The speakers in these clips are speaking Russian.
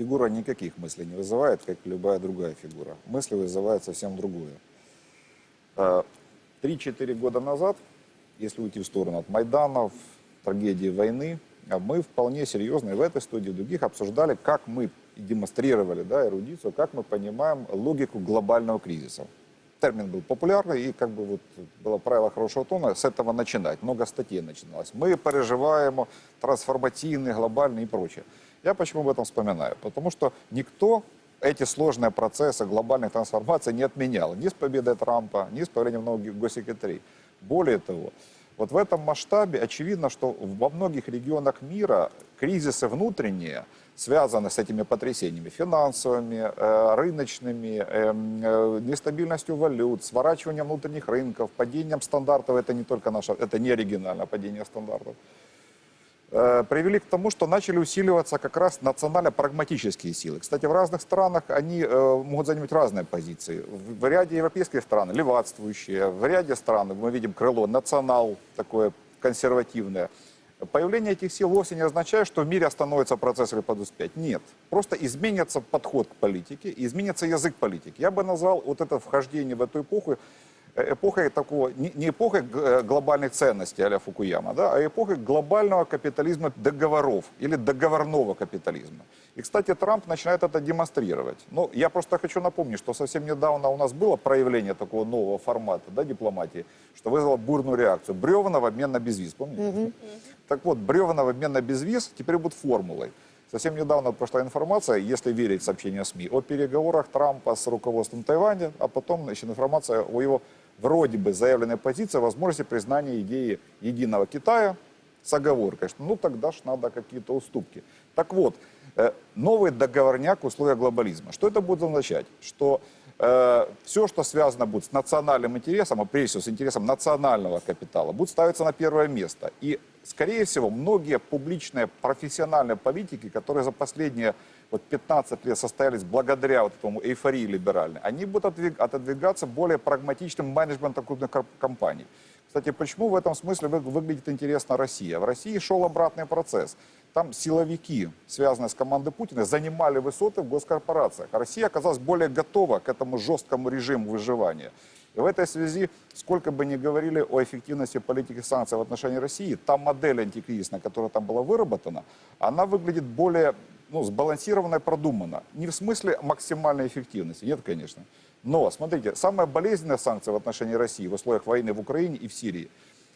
фигура никаких мыслей не вызывает, как любая другая фигура. Мысли вызывают совсем другое. Э, Три-четыре года назад, если уйти в сторону от Майданов, трагедии войны, а мы вполне серьезно и в этой студии, и в других обсуждали, как мы демонстрировали да, эрудицию, как мы понимаем логику глобального кризиса. Термин был популярный, и как бы вот было правило хорошего тона с этого начинать. Много статей начиналось. Мы переживаем трансформативный, глобальный и прочее. Я почему об этом вспоминаю? Потому что никто эти сложные процессы глобальной трансформации не отменял. Ни с победой Трампа, ни с появлением новых госсекретарей. Более того, вот в этом масштабе очевидно, что во многих регионах мира кризисы внутренние связаны с этими потрясениями финансовыми, э, рыночными, эм, э, нестабильностью валют, сворачиванием внутренних рынков, падением стандартов. Это не только наше, это не оригинальное падение стандартов привели к тому, что начали усиливаться как раз национально-прагматические силы. Кстати, в разных странах они э, могут занимать разные позиции. В, ряде европейских стран левацствующие, в ряде стран мы видим крыло национал, такое консервативное. Появление этих сил вовсе не означает, что в мире остановится процесс или подуспеть. Нет. Просто изменится подход к политике, изменится язык политики. Я бы назвал вот это вхождение в эту эпоху э, эпохой такого, не эпохой э, глобальных ценностей а Фукуяма, да, а эпохой глобального капитализма договоров или договорного капитализма. И, кстати, Трамп начинает это демонстрировать. Но я просто хочу напомнить, что совсем недавно у нас было проявление такого нового формата да, дипломатии, что вызвало бурную реакцию. Бревна в обмен на безвиз, помните? Так вот, бревна в обмен на безвиз теперь будут формулой. Совсем недавно прошла информация, если верить сообщениям СМИ, о переговорах Трампа с руководством Тайваня, а потом значит, информация о его вроде бы заявленной позиции о возможности признания идеи единого Китая с оговоркой, что ну тогда ж надо какие-то уступки. Так вот, э, новый договорняк условия глобализма. Что это будет означать? Что все, что связано будет с национальным интересом, а прежде всего с интересом национального капитала, будет ставиться на первое место. И, скорее всего, многие публичные профессиональные политики, которые за последние вот 15 лет состоялись благодаря вот этому эйфории либеральной, они будут отодвигаться более прагматичным менеджментом крупных компаний. Кстати, почему в этом смысле вы- выглядит интересно Россия? В России шел обратный процесс. Там силовики, связанные с командой Путина, занимали высоты в госкорпорациях. А Россия оказалась более готова к этому жесткому режиму выживания. И в этой связи, сколько бы ни говорили о эффективности политики санкций в отношении России, та модель антикризисная, которая там была выработана, она выглядит более ну, сбалансированно и продуманно. Не в смысле максимальной эффективности, нет, конечно. Но, смотрите, самая болезненная санкция в отношении России в условиях войны в Украине и в Сирии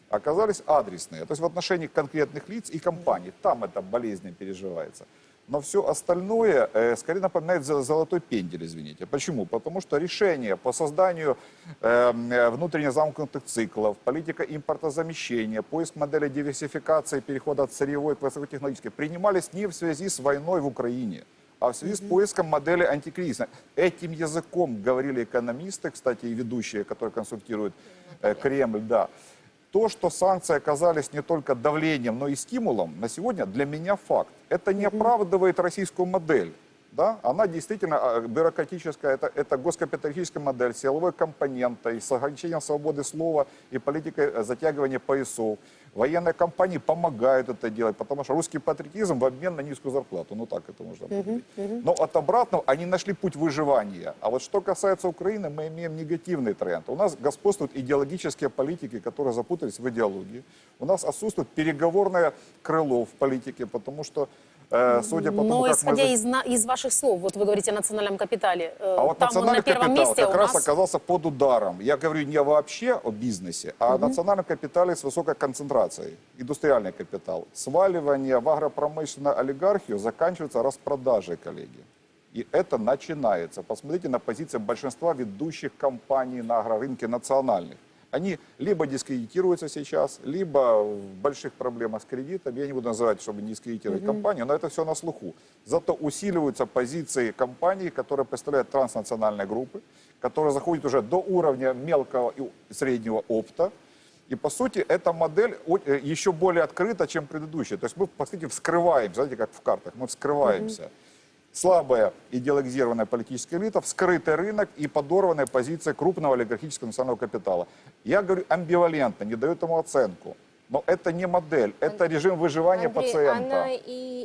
оказались адресные, то есть в отношении конкретных лиц и компаний. Там это болезненно переживается. Но все остальное э, скорее напоминает золотой пендель, извините. Почему? Потому что решения по созданию э, э, внутренне замкнутых циклов, политика импортозамещения, поиск модели диверсификации, перехода от сырьевой к высокотехнологической принимались не в связи с войной в Украине, а в связи с поиском модели антикризиса. Этим языком говорили экономисты, кстати, и ведущие, которые консультируют э, Кремль, да. То, что санкции оказались не только давлением, но и стимулом, на сегодня для меня факт. Это не оправдывает российскую модель. Да? Она действительно а, бюрократическая, это, это госкапиталистическая модель, силовой компонента, и с ограничением свободы слова, и политикой э, затягивания поясов. Военные компании помогают это делать, потому что русский патриотизм в обмен на низкую зарплату. Ну так это можно определить. Но от обратного они нашли путь выживания. А вот что касается Украины, мы имеем негативный тренд. У нас господствуют идеологические политики, которые запутались в идеологии. У нас отсутствует переговорное крыло в политике, потому что, судя по тому, Но как мы... исходя за- из, на- из ваших слов, вот вы говорите о национальном капитале, э, А вот там он на национальный первом капитал месте как раз нас... оказался под ударом. Я говорю не вообще о бизнесе, а о национальном капитале с высокой концентрацией. Индустриальный капитал. Сваливание в агропромышленную олигархию заканчивается распродажей, коллеги. И это начинается. Посмотрите на позиции большинства ведущих компаний на агрорынке национальных. Они либо дискредитируются сейчас, либо в больших проблемах с кредитом. Я не буду называть, чтобы не дискредитировать компанию, но это все на слуху. Зато усиливаются позиции компаний, которые представляют транснациональные группы, которые заходят уже до уровня мелкого и среднего опта. И, по сути, эта модель э, еще более открыта, чем предыдущая. То есть мы, по сути, вскрываем, знаете, как в картах, мы вскрываемся. Слабая идеологизированная политическая элита, вскрытый рынок и подорванная позиция крупного олигархического национального капитала. Я говорю амбивалентно, не даю этому оценку. Но это не модель, это режим выживания Андрей, пациента. она и